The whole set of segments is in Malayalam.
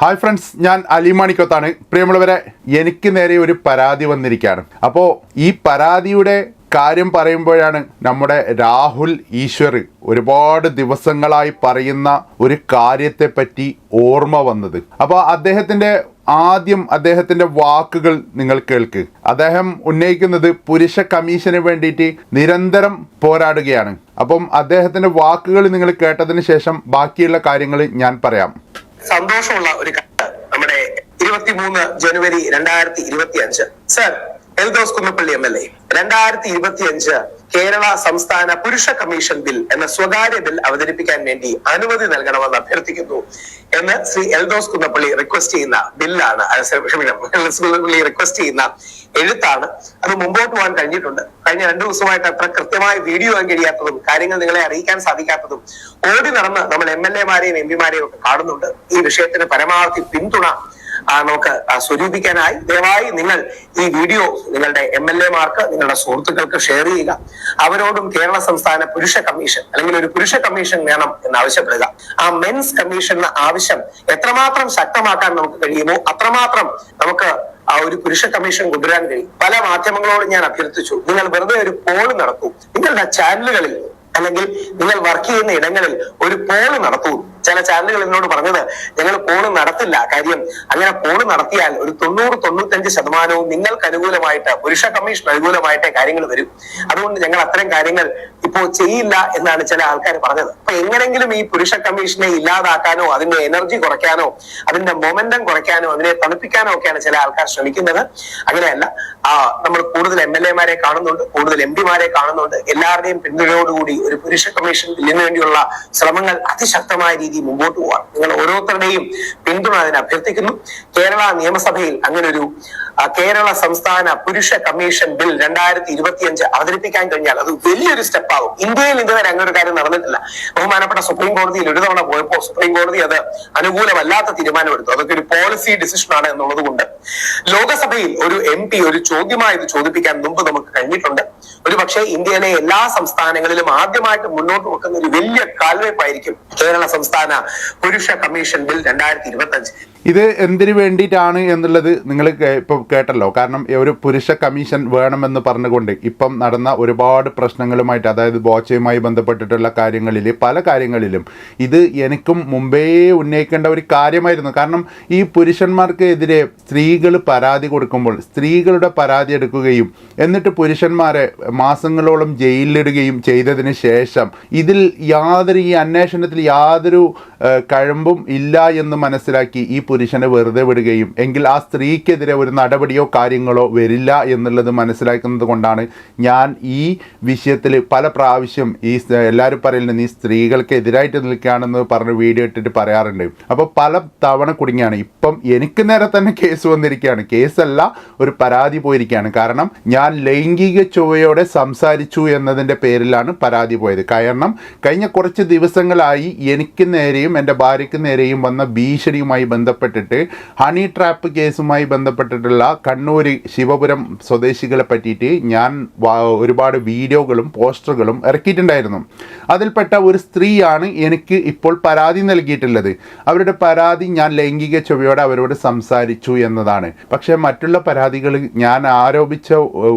ഹായ് ഫ്രണ്ട്സ് ഞാൻ അലിമാണിക്കത്താണ് പ്രിയമുള്ളവരെ എനിക്ക് നേരെ ഒരു പരാതി വന്നിരിക്കുകയാണ്. അപ്പോൾ ഈ പരാതിയുടെ കാര്യം പറയുമ്പോഴാണ് നമ്മുടെ രാഹുൽ ഈശ്വർ ഒരുപാട് ദിവസങ്ങളായി പറയുന്ന ഒരു കാര്യത്തെപ്പറ്റി ഓർമ്മ വന്നത്. അപ്പോൾ അദ്ദേഹത്തിന്റെ ആദ്യം അദ്ദേഹത്തിന്റെ വാക്കുകൾ നിങ്ങൾ കേൾക്ക്. അദ്ദേഹം ഉന്നയിക്കുന്നത് പുരുഷ കമ്മീഷന് വേണ്ടിയിട്ട് നിരന്തരം പോരാടുകയാണ്. അപ്പം അദ്ദേഹത്തിന്റെ വാക്കുകൾ നിങ്ങൾ കേട്ടതിന് ശേഷം ബാക്കിയുള്ള കാര്യങ്ങൾ ഞാൻ പറയാം. സന്തോഷമുള്ള ഒരു കാര്യം. നമ്മുടെ ഇരുപത്തിമൂന്ന് ജനുവരി രണ്ടായിരത്തി ഇരുപത്തി അഞ്ച് sir Eldhose Kunnappilly M L A. രണ്ടായിരത്തി ഇരുപത്തി അഞ്ച് കേരള സംസ്ഥാന പുരുഷ കമ്മീഷൻ ബിൽ എന്ന സ്വകാര്യ ബിൽ അവതരിപ്പിക്കാൻ വേണ്ടി അനുമതി നൽകണമെന്ന് അഭ്യർത്ഥിക്കുന്നു എന്ന് ശ്രീ എൽദോസ് കുന്നപ്പള്ളി റിക്വസ്റ്റ് ചെയ്യുന്ന ബില്ലാണ് കുന്നപ്പള്ളി റിക്വസ്റ്റ് ചെയ്യുന്ന എഴുത്താണ്. അത് മുമ്പോട്ട് പോകാൻ കഴിഞ്ഞിട്ടുണ്ട്. കഴിഞ്ഞ രണ്ടു ദിവസമായിട്ട് അത്ര കൃത്യമായി വീഡിയോ ആകാൻ കഴിയാത്തതും കാര്യങ്ങൾ നിങ്ങളെ അറിയിക്കാൻ സാധിക്കാത്തതും ഓടി നടന്ന് നമ്മൾ എം എൽ എമാരെയും എം പിമാരെയും ഒക്കെ കാണുന്നുണ്ട്. ഈ വിഷയത്തിന് പരമാവധി പിന്തുണ നമുക്ക് ആ, സ്വരൂപിക്കാനായി. ദയവായി നിങ്ങൾ ഈ വീഡിയോ നിങ്ങളുടെ എം എൽ എമാർക്ക് നിങ്ങളുടെ സുഹൃത്തുക്കൾക്ക് ഷെയർ ചെയ്യുക. അവരോടും കേരള സംസ്ഥാന പുരുഷ കമ്മീഷൻ അല്ലെങ്കിൽ ഒരു പുരുഷ കമ്മീഷൻ വേണം എന്ന് ആവശ്യപ്പെടുക ആ മെൻസ് കമ്മീഷൻ ആവശ്യം എത്രമാത്രം ശക്തമാക്കാൻ നമുക്ക് കഴിയുമോ അത്രമാത്രം നമുക്ക് ആ ഒരു പുരുഷ കമ്മീഷൻ കൊണ്ടുവരാൻ കഴിയും. പല മാധ്യമങ്ങളോട് ഞാൻ അഭ്യർത്ഥിച്ചു നിങ്ങൾ വെറുതെ ഒരു പോൾ നടക്കൂ നിങ്ങളുടെ ചാനലുകളിൽ അല്ലെങ്കിൽ നിങ്ങൾ വർക്ക് ചെയ്യുന്ന ഇടങ്ങളിൽ ഒരു പോൾ നടത്തൂ. ചില ചാനലുകൾ എന്നോട് പറഞ്ഞത് ഞങ്ങൾ പോൾ നടത്തില്ല കാര്യം അങ്ങനെ പോൾ നടത്തിയാൽ ഒരു തൊണ്ണൂറ് തൊണ്ണൂറ്റഞ്ച് ശതമാനവും നിങ്ങൾക്ക് അനുകൂലമായിട്ട് പുരുഷ കമ്മീഷൻ അനുകൂലമായിട്ടേ കാര്യങ്ങൾ വരും. അതുകൊണ്ട് ഞങ്ങൾ അത്തരം കാര്യങ്ങൾ ഇപ്പോൾ ചെയ്യില്ല എന്നാണ് ചില ആൾക്കാർ പറഞ്ഞത്. അപ്പൊ എങ്ങനെങ്കിലും ഈ പുരുഷ കമ്മീഷനെ ഇല്ലാതാക്കാനോ അതിന്റെ എനർജി കുറയ്ക്കാനോ അതിന്റെ മൊമെന്റം കുറയ്ക്കാനോ അതിനെ തണുപ്പിക്കാനോ ഒക്കെയാണ് ചില ആൾക്കാർ ശ്രമിക്കുന്നത്. അങ്ങനെയല്ല നമ്മൾ കൂടുതൽ എം എൽ എമാരെ കാണുന്നുണ്ട് കൂടുതൽ എം പിമാരെ കാണുന്നുണ്ട്. എല്ലാവരുടെയും പിന്തുണയോടുകൂടി ഒരു പുരുഷ കമ്മീഷൻ ബില്ലിന് വേണ്ടിയുള്ള ശ്രമങ്ങൾ അതിശക്തമായ രീതിയിൽ മുമ്പോട്ട് പോകാം നിങ്ങൾ ഓരോരുത്തരുടെയും പിന്തുണ അതിന് അഭ്യർത്ഥിക്കുന്നു. കേരള നിയമസഭയിൽ അങ്ങനെ ഒരു കേരള സംസ്ഥാന പുരുഷ കമ്മീഷൻ ബിൽ രണ്ടായിരത്തി ഇരുപത്തിയഞ്ച് അവതരിപ്പിക്കാൻ കഴിഞ്ഞാൽ അത് വലിയൊരു സ്റ്റെപ്പ് ആകും. ഇന്ത്യയിൽ ഇതുവരെ അങ്ങനെ ഒരു കാര്യം നടന്നിട്ടില്ല. ബഹുമാനപ്പെട്ട സുപ്രീം കോടതിയിൽ ഒരു തവണ പോയപ്പോൾ സുപ്രീം കോടതി അത് അനുകൂലമല്ലാത്ത തീരുമാനമെടുത്തു. അതൊക്കെ ഒരു പോളിസി ഡിസിഷൻ ആണ് എന്നുള്ളത് കൊണ്ട്. ലോകസഭയിൽ ഒരു എം ഒരു ചോദ്യമായി ഇത് ചോദിപ്പിക്കാൻ മുമ്പ് നമുക്ക് കഴിഞ്ഞിട്ടുണ്ട്. ഒരു പക്ഷേ ഇന്ത്യയിലെ എല്ലാ സംസ്ഥാനങ്ങളിലും ആദ്യമായിട്ട് മുന്നോട്ട് വെക്കുന്ന ഒരു വലിയ കാൽവയ്പായിരിക്കും കേരള സംസ്ഥാന പുരുഷ കമ്മീഷൻ ബിൽ രണ്ടായിരത്തി ഇരുപത്തി അഞ്ച് ഇത് എന്തിനു വേണ്ടിയിട്ടാണ് എന്നുള്ളത് നിങ്ങൾ ഇപ്പോൾ കേട്ടല്ലോ. കാരണം ഒരു പുരുഷ കമ്മീഷൻ വേണമെന്ന് പറഞ്ഞുകൊണ്ട് ഇപ്പം നടന്ന ഒരുപാട് പ്രശ്നങ്ങളുമായിട്ട് അതായത് ബോച്ചയുമായി ബന്ധപ്പെട്ടിട്ടുള്ള കാര്യങ്ങളിൽ പല കാര്യങ്ങളിലും ഇത് എനിക്കും മുമ്പേ ഉന്നയിക്കേണ്ട ഒരു കാര്യമായിരുന്നു. കാരണം ഈ പുരുഷന്മാർക്കെതിരെ സ്ത്രീകൾ പരാതി കൊടുക്കുമ്പോൾ സ്ത്രീകളുടെ പരാതി എടുക്കുകയും എന്നിട്ട് പുരുഷന്മാരെ മാസങ്ങളോളം ജയിലിലിടുകയും ചെയ്തതിന് ശേഷം ഇതിൽ യാതൊരു ഈ അന്വേഷണത്തിൽ യാതൊരു കഴമ്പും ഇല്ല എന്ന് മനസ്സിലാക്കി ഈ പുരുഷനെ വെറുതെ വിടുകയും എങ്കിൽ ആ സ്ത്രീക്കെതിരെ ഒരു നടപടിയോ കാര്യങ്ങളോ വരില്ല എന്നുള്ളത് മനസ്സിലാക്കുന്നത് കൊണ്ടാണ് ഞാൻ ഈ വിഷയത്തിൽ പല പ്രാവശ്യം ഈ എല്ലാവരും പറയുന്നത് നീ സ്ത്രീകൾക്ക് എതിരായിട്ട് നിൽക്കുകയാണെന്ന് പറഞ്ഞ് വീഡിയോ ഇട്ടിട്ട് പറയാറുണ്ട്. അപ്പോൾ പല തവണ കുടുങ്ങിയാണ്. ഇപ്പം എനിക്ക് നേരെ തന്നെ കേസ് വന്നിരിക്കുകയാണ്. കേസല്ല ഒരു പരാതി പോയിരിക്കുകയാണ്. കാരണം ഞാൻ ലൈംഗിക ചുവയോടെ സംസാരിച്ചു എന്നതിന്റെ പേരിലാണ് പരാതി പോയത്. കാരണം കഴിഞ്ഞ കുറച്ച് ദിവസങ്ങളായി എനിക്ക് നേരെയും എന്റെ ഭാര്യയ്ക്ക് നേരെയും വന്ന ഭീഷണിയുമായി ബന്ധപ്പെട്ടിട്ട് ഹണി ട്രാപ്പ് കേസുമായി ബന്ധപ്പെട്ടിട്ടുള്ള കണ്ണൂർ ശിവപുരം സ്വദേശികളെ പറ്റിയിട്ട് ഞാൻ ഒരുപാട് വീഡിയോകളും പോസ്റ്ററുകളും ഇറക്കിയിട്ടുണ്ടായിരുന്നു. അതിൽപ്പെട്ട ഒരു സ്ത്രീയാണ് എനിക്ക് ഇപ്പോൾ പരാതി നൽകിയിട്ടുള്ളത്. അവരുടെ പരാതി ഞാൻ ലൈംഗിക ചൊവ്വയോടെ അവരോട് സംസാരിച്ചു എന്നതാണ്. പക്ഷേ മറ്റുള്ള പരാതികൾ ഞാൻ ആരോപിച്ച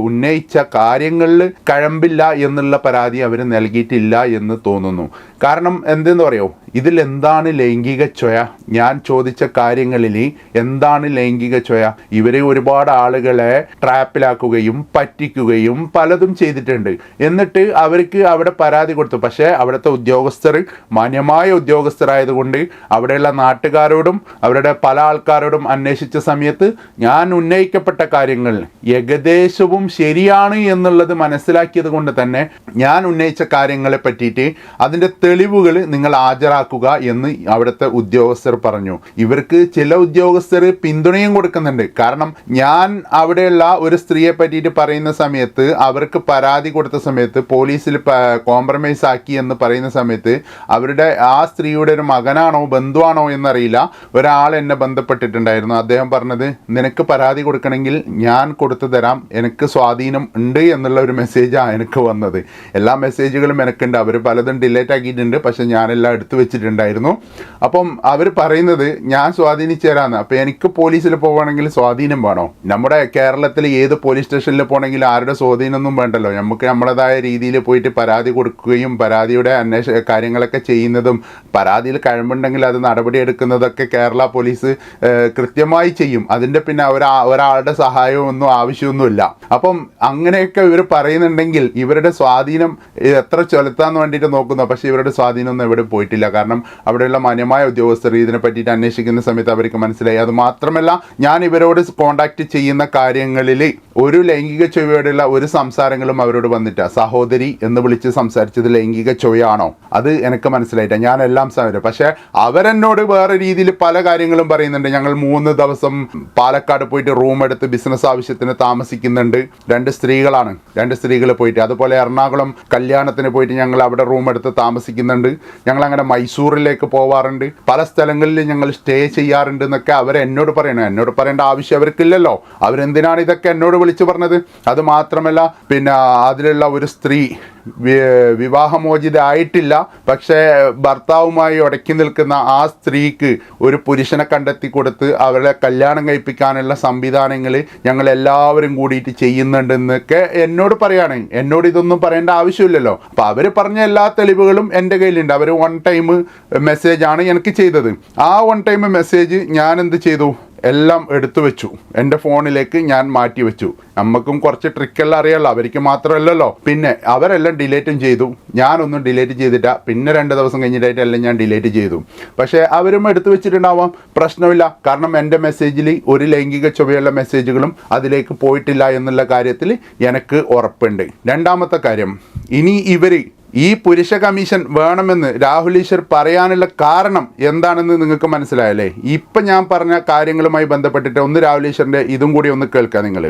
ഉന്നയിച്ച കാര്യങ്ങളിൽ കഴമ്പില്ല എന്നുള്ള പരാതി അവർ നൽകിയിട്ടില്ല എന്ന് തോന്നുന്നു. കാരണം എന്തെന്ന് പറയോ ഇതിൽ എന്താണ് ലൈംഗിക ചൊയ ഞാൻ ചോദിച്ച കാര്യങ്ങളിൽ എന്താണ് ലൈംഗിക ചൊയ ഇവരെ ഒരുപാട് ആളുകളെ ട്രാപ്പിലാക്കുകയും പറ്റിക്കുകയും പലതും ചെയ്തിട്ടുണ്ട്. എന്നിട്ട് അവർക്ക് അവിടെ പരാതി കൊടുത്തു. പക്ഷേ അവിടുത്തെ ഉദ്യോഗസ്ഥർ മാന്യമായ ഉദ്യോഗസ്ഥരായതുകൊണ്ട് അവിടെയുള്ള നാട്ടുകാരോടും അവരുടെ പല ആൾക്കാരോടും അന്വേഷിച്ച സമയത്ത് ഞാൻ ഉന്നയിക്കപ്പെട്ട കാര്യങ്ങൾ ഏകദേശവും ശരിയാണ് എന്നുള്ളത് മനസ്സിലാക്കിയത് കൊണ്ട് തന്നെ ഞാൻ ഉന്നയിച്ച കാര്യങ്ങളെ പറ്റിയിട്ട് അതിന്റെ തെളിവുകൾ നിങ്ങൾ ഹാജരാക്കുക എന്ന് അവിടുത്തെ ഉദ്യോഗസ്ഥർ പറഞ്ഞു. ഇവർക്ക് ചില ഉദ്യോഗസ്ഥർ പിന്തുണയും കൊടുക്കുന്നുണ്ട്. കാരണം ഞാൻ അവിടെയുള്ള ഒരു സ്ത്രീയെ പറ്റിയിട്ട് പറയുന്ന സമയത്ത് അവർക്ക് പരാതി കൊടുത്ത സമയത്ത് പോലീസിൽ കോംപ്രമൈസ് ആക്കി എന്ന് പറയുന്ന സമയത്ത് അവരുടെ ആ സ്ത്രീയുടെ ഒരു മകനാണോ ബന്ധുവാണോ എന്നറിയില്ല. ഒരാൾ എന്നെ ബന്ധപ്പെട്ടിട്ടുണ്ടായിരുന്നു. അദ്ദേഹം പറഞ്ഞത് നിനക്ക് പരാതി കൊടുക്കണമെങ്കിൽ ഞാൻ കൊടുത്തു തരാം. എനിക്ക് സ്വാധീനം ഉണ്ട് എന്നുള്ള ഒരു മെസ്സേജാണ് എനിക്ക് വന്നത്. എല്ലാ മെസ്സേജുകളും എനിക്കുണ്ട്. അവർ പലതും ഡിലേറ്റ് ആക്കിയിട്ടുണ്ട് പറഞ്ഞിട്ടുണ്ട് പക്ഷെ ഞാനെല്ലാം എടുത്തു വെച്ചിട്ടുണ്ടായിരുന്നു. അപ്പം അവർ പറയുന്നത് ഞാൻ സ്വാധീനിച്ചു തരാമെന്ന് അപ്പം എനിക്ക് പോലീസിൽ പോവുകയാണെങ്കിൽ സ്വാധീനം വേണോ? നമ്മുടെ കേരളത്തിൽ ഏത് പോലീസ് സ്റ്റേഷനിൽ പോകണമെങ്കിൽ ആരുടെ സ്വാധീനമൊന്നും വേണ്ടല്ലോ. നമുക്ക് നമ്മുടേതായ രീതിയിൽ പോയിട്ട് പരാതി കൊടുക്കുകയും പരാതിയുടെ അന്വേഷ കാര്യങ്ങളൊക്കെ ചെയ്യുന്നതും പരാതിയിൽ കഴിവുണ്ടെങ്കിൽ അത് നടപടിയെടുക്കുന്നതൊക്കെ കേരള പോലീസ് കൃത്യമായി ചെയ്യും. അതിന്റെ പിന്നെ ഒരാ ഒരാളുടെ സഹായമൊന്നും ആവശ്യമൊന്നുമില്ല. അപ്പം അങ്ങനെയൊക്കെ ഇവർ പറയുന്നുണ്ടെങ്കിൽ ഇവരുടെ സ്വാധീനം എത്ര ചെലുത്താൻ വേണ്ടിയിട്ട് നോക്കുന്നു. പക്ഷേ ഇവരുടെ സ്വാധീനം ഒന്നും എവിടെ പോയിട്ടില്ല. കാരണം അവിടെയുള്ള മാന്യമായ ഉദ്യോഗസ്ഥർ ഇതിനെ പറ്റിയിട്ട് അന്വേഷിക്കുന്ന സമയത്ത് അവർക്ക് മനസ്സിലായി. അത് മാത്രമല്ല ഞാൻ ഇവരോട് കോണ്ടാക്ട് ചെയ്യുന്ന കാര്യങ്ങളിൽ ഒരു ലൈംഗിക ചൊവ്വയോടുള്ള ഒരു സംസാരങ്ങളും അവരോട് വന്നിട്ട സഹോദരി എന്ന് വിളിച്ച് സംസാരിച്ചത് ലൈംഗിക ചൊവ്വയാണോ? അത് എനിക്ക് മനസ്സിലായിട്ട ഞാൻ എല്ലാം സമരം പക്ഷേ അവരെന്നോട് വേറെ രീതിയിൽ പല കാര്യങ്ങളും പറയുന്നുണ്ട്. ഞങ്ങൾ മൂന്ന് ദിവസം പാലക്കാട് പോയിട്ട് റൂം എടുത്ത് ബിസിനസ് ആവശ്യത്തിന് താമസിക്കുന്നുണ്ട്. രണ്ട് സ്ത്രീകളാണ്. രണ്ട് സ്ത്രീകൾ പോയിട്ട്. അതുപോലെ എറണാകുളം കല്യാണത്തിന് പോയിട്ട് ഞങ്ങൾ അവിടെ റൂം എടുത്ത് താമസിക്കുന്നുണ്ട് ഞങ്ങൾ അങ്ങനെ മൈസൂറിലേക്ക് പോവാറുണ്ട്. പല സ്ഥലങ്ങളിൽ ഞങ്ങൾ സ്റ്റേ ചെയ്യാറുണ്ട് എന്നൊക്കെ അവർ എന്നോട് പറയണം. എന്നോട് പറയേണ്ട ആവശ്യം അവർക്കില്ലല്ലോ. അവരെന്തിനാണ് ഇതൊക്കെ എന്നോട് വിളിച്ചു പറഞ്ഞത്? അത് മാത്രമല്ല പിന്നെ അതിലുള്ള ഒരു സ്ത്രീ വിവാഹമോചിതായിട്ടില്ല പക്ഷേ ഭർത്താവുമായി ഉടക്കി നിൽക്കുന്ന ആ സ്ത്രീക്ക് ഒരു പുരുഷനെ കണ്ടെത്തി കൊടുത്ത് അവളെ കല്യാണം കഴിപ്പിക്കാനുള്ള സംവിധാനങ്ങൾ ഞങ്ങൾ എല്ലാവരും കൂടിയിട്ട് ചെയ്യുന്നുണ്ടെന്നൊക്കെ എന്നോട് പറയുകയാണ് എന്നോട് ഇതൊന്നും പറയേണ്ട ആവശ്യമില്ലല്ലോ. അപ്പോൾ അവർ പറഞ്ഞ എല്ലാ തെളിവുകളും എന്റെ കയ്യിലുണ്ട്. അവർ വൺ ടൈം മെസ്സേജാണ് എനിക്ക് ചെയ്തത്. ആ വൺ ടൈം മെസ്സേജ് ഞാൻ എന്ത് ചെയ്തു? എല്ലാം എടുത്തു വെച്ചു. എന്റെ ഫോണിലേക്ക് ഞാൻ മാറ്റി വെച്ചു. നമുക്കും കുറച്ച് ട്രിക്കെല്ലാം അറിയാമല്ലോ അവർക്ക് മാത്രമല്ലല്ലോ. പിന്നെ അവരെല്ലാം ഡിലേറ്റും ചെയ്തു. ഞാനൊന്നും ഡിലേറ്റ് ചെയ്തിട്ട പിന്നെ രണ്ട് ദിവസം കഴിഞ്ഞിട്ടായിട്ട് എല്ലാം ഞാൻ ഡിലേറ്റ് ചെയ്തു. പക്ഷേ അവരും എടുത്തു വെച്ചിട്ടുണ്ടാവാം. പ്രശ്നമില്ല. കാരണം എന്റെ മെസ്സേജിൽ ഒരു ലൈംഗിക ചുവയുള്ള മെസ്സേജുകളും അതിലേക്ക് പോയിട്ടില്ല എന്നുള്ള കാര്യത്തിൽ എനിക്ക് ഉറപ്പുണ്ട്. രണ്ടാമത്തെ കാര്യം. ഇനി ഇവർ ഈ പുരുഷ കമ്മീഷൻ വേണമെന്ന് രാഹുൽ ഈശ്വർ പറയാനുള്ള കാരണം എന്താണെന്ന് നിങ്ങൾക്ക് മനസ്സിലായല്ലേ? ഇപ്പം ഞാൻ പറഞ്ഞ കാര്യങ്ങളുമായി ബന്ധപ്പെട്ടിട്ട് ഒന്ന് രാഹുൽ ഈശ്വറിന്റെ ഇതും കൂടി ഒന്ന് കേൾക്കാം നിങ്ങൾ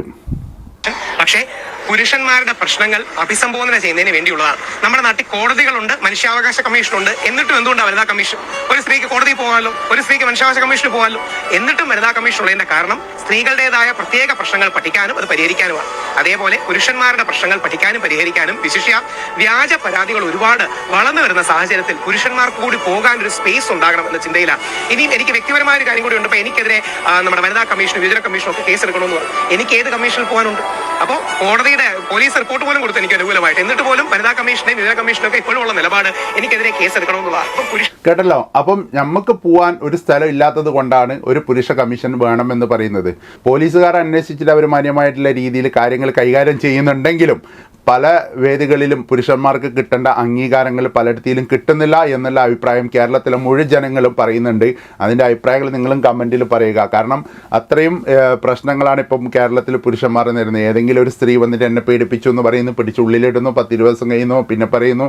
പക്ഷേ പുരുഷന്മാരുടെ പ്രശ്നങ്ങൾ അഭിസംബോധന ചെയ്യുന്നതിന് വേണ്ടിയുള്ളതാണ്. നമ്മുടെ നാട്ടിൽ കോടതികളുണ്ട് മനുഷ്യാവകാശ കമ്മീഷനുണ്ട്. എന്നിട്ടും എന്തുകൊണ്ടാണ് വനിതാ കമ്മീഷൻ? ഒരു സ്ത്രീക്ക് കോടതി പോകാമല്ലോ ഒരു സ്ത്രീക്ക് മനുഷ്യാവകാശ കമ്മീഷന് പോകാമല്ലോ. എന്നിട്ടും വനിതാ കമ്മീഷൻ ഉള്ളതിന്റെ കാരണം സ്ത്രീകളുടേതായ പ്രത്യേക പ്രശ്നങ്ങൾ പഠിക്കാനും അത് പരിഹരിക്കാനുമാണ്. അതേപോലെ പുരുഷന്മാരുടെ പ്രശ്നങ്ങൾ പഠിക്കാനും പരിഹരിക്കാനും വിശിഷ്യ വ്യാജ പരാതികൾ ഒരുപാട് വളർന്നു വരുന്ന സാഹചര്യത്തിൽ പുരുഷന്മാർക്ക് കൂടി പോകാൻ ഒരു സ്പേസ് ഉണ്ടാകണം എന്ന ചിന്തയിലാണ്. ഇനിയും എനിക്ക് വ്യക്തിപരമായ ഒരു കാര്യം കൂടി ഉണ്ട്. എനിക്കെതിരെ നമ്മുടെ വനിതാ കമ്മീഷൻ വിചാര കമ്മീഷനും ഒക്കെ കേസ് എടുക്കണമെന്ന് പറഞ്ഞു. എനിക്ക് ഏത് കമ്മീഷനിൽ പോകാനുണ്ട്? അപ്പോൾ കോടതിയുടെ പോലീസ് റിപ്പോർട്ട് പോലും കൊടുത്തു എനിക്ക് അനുകൂലമായിട്ട്. എന്നിട്ട് പോലും വനിതാ കമ്മീഷനെയും ഒക്കെ ഇപ്പോഴും ഉള്ള നിലപാട് എനിക്കെതിരെ കേസ് എടുക്കണമെന്നുള്ളതാണ് കേട്ടല്ലോ? അപ്പം നമുക്ക് പോവാൻ ഒരു സ്ഥലം ഇല്ലാത്തത് കൊണ്ടാണ് ഒരു പുരുഷ കമ്മീഷൻ വേണമെന്ന് പറയുന്നത്. പോലീസുകാർ അന്വേഷിച്ചിട്ട് അവർ മാന്യമായിട്ടുള്ള രീതിയിൽ കാര്യങ്ങൾ കൈകാര്യം ചെയ്യുന്നുണ്ടെങ്കിലും പല വേദികളിലും പുരുഷന്മാർക്ക് കിട്ടേണ്ട അംഗീകാരങ്ങൾ പലയിടത്തിലും കിട്ടുന്നില്ല എന്നുള്ള അഭിപ്രായം കേരളത്തിലെ മുഴുവൻ ജനങ്ങളും പറയുന്നുണ്ട്. അതിന്റെ അഭിപ്രായങ്ങൾ നിങ്ങളും കമന്റിൽ പറയുക. കാരണം അത്രയും പ്രശ്നങ്ങളാണ് ഇപ്പം കേരളത്തിൽ പുരുഷന്മാർ നേരുന്നത് ഏതെങ്കിലും ഒരു സ്ത്രീ വന്നിട്ട് എന്നെ പീഡിപ്പിച്ചു എന്ന് പറയുന്നു പിടിച്ച് ഉള്ളിലിടുന്നു പത്ത് ദിവസം കഴിയുന്നു പിന്നെ പറയുന്നു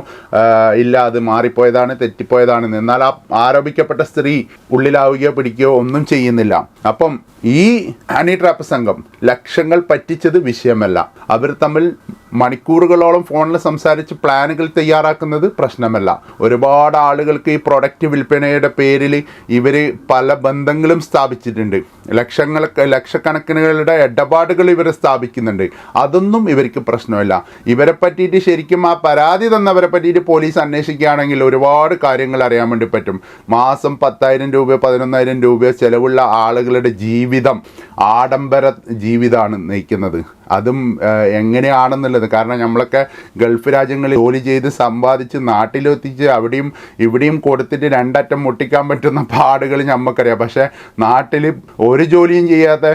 ഇല്ല അത് മാറിപ്പോയതാണ് തെറ്റിപ്പോയതാണ്. എന്നാൽ ആ ആരോപിക്കപ്പെട്ട സ്ത്രീ ഉള്ളിലാവുകയോ പിടിക്കുകയോ ഒന്നും ചെയ്യുന്നില്ല. അപ്പം ഈ ഹണി ട്രാപ്പ് സംഘം ലക്ഷങ്ങൾ പറ്റിച്ചത് വിഷയമല്ല. അവർ തമ്മിൽ മണിക്കൂറുകളോളം ഫോണിൽ സംസാരിച്ച് പ്ലാനുകൾ തയ്യാറാക്കുന്നത് പ്രശ്നമല്ല. ഒരുപാട് ആളുകൾക്ക് ഈ പ്രൊഡക്റ്റ് വിൽപ്പനയുടെ പേരിൽ ഇവർ പല ബന്ധങ്ങളും സ്ഥാപിച്ചിട്ടുണ്ട്. ലക്ഷങ്ങൾ ലക്ഷക്കണക്കിനുകളുടെ ഇടപാടുകൾ ഇവർ സ്ഥാപിക്കുന്നുണ്ട്. അതൊന്നും ഇവർക്ക് പ്രശ്നമില്ല. ഇവരെ പറ്റിയിട്ട് ശരിക്കും ആ പരാതി തന്നവരെ പറ്റിയിട്ട് പോലീസ് അന്വേഷിക്കുകയാണെങ്കിൽ ഒരുപാട് കാര്യങ്ങൾ അറിയാൻ വേണ്ടി പറ്റും. മാസം പത്തായിരം രൂപയോ പതിനൊന്നായിരം രൂപയോ ചിലവുള്ള ആളുകളുടെ ജീവിതം ആഡംബര ജീവിതമാണ് നയിക്കുന്നത്. അതും എങ്ങനെയാണെന്നുള്ളത്. കാരണം നമ്മളൊക്കെ ഗൾഫ് രാജ്യങ്ങളിൽ ജോലി ചെയ്ത് സമ്പാദിച്ച് നാട്ടിലെത്തിച്ച് അവിടെയും ഇവിടെയും കൊടുത്തിട്ട് രണ്ടറ്റം മുട്ടിക്കാൻ പറ്റുന്ന പാടുകൾ നമുക്കറിയാം പക്ഷേ നാട്ടിൽ ഒരു ജോലിയും ചെയ്യാത്ത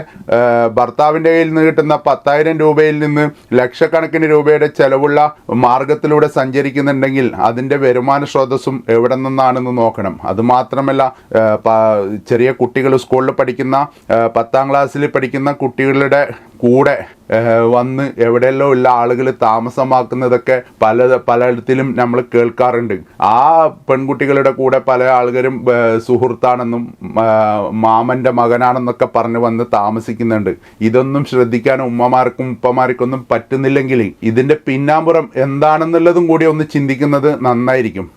ഭർത്താവിന്റെ കയ്യിൽ നിന്ന് കിട്ടുന്ന പത്തായിരം രൂപയിൽ നിന്ന് ലക്ഷക്കണക്കിന് രൂപയുടെ ചെലവുള്ള മാർഗത്തിലൂടെ സഞ്ചരിക്കുന്നുണ്ടെങ്കിൽ അതിന്റെ വരുമാന സ്രോതസ്സും എവിടെ നിന്നാണെന്ന് നോക്കണം. അതുമാത്രമല്ല ചെറിയ കുട്ടികൾ സ്കൂളിൽ പഠിക്കുന്ന പത്താം ക്ലാസ്സിൽ പഠിക്കുന്ന കുട്ടികളുടെ കൂടെ വന്ന് എവിടെയല്ലോ ഉള്ള ആളുകൾ താമസമാക്കുന്നതൊക്കെ പല പലയിടത്തിലും നമ്മൾ കേൾക്കാറുണ്ട്. ആ പെൺകുട്ടികളുടെ കൂടെ പല ആളുകളും സുഹൃത്താണെന്നും മാമന്റെ മകനാണെന്നൊക്കെ പറഞ്ഞ് വന്ന് താമസിക്കുന്നുണ്ട്. ഇതൊന്നും ശ്രദ്ധിക്കാൻ ഉമ്മമാർക്കും ഉപ്പമാർക്കൊന്നും പറ്റുന്നില്ലെങ്കിൽ ഇതിന്റെ പിന്നാമ്പുറം എന്താണെന്നുള്ളതും കൂടി ഒന്ന് ചിന്തിക്കുന്നത് നന്നായിരിക്കും.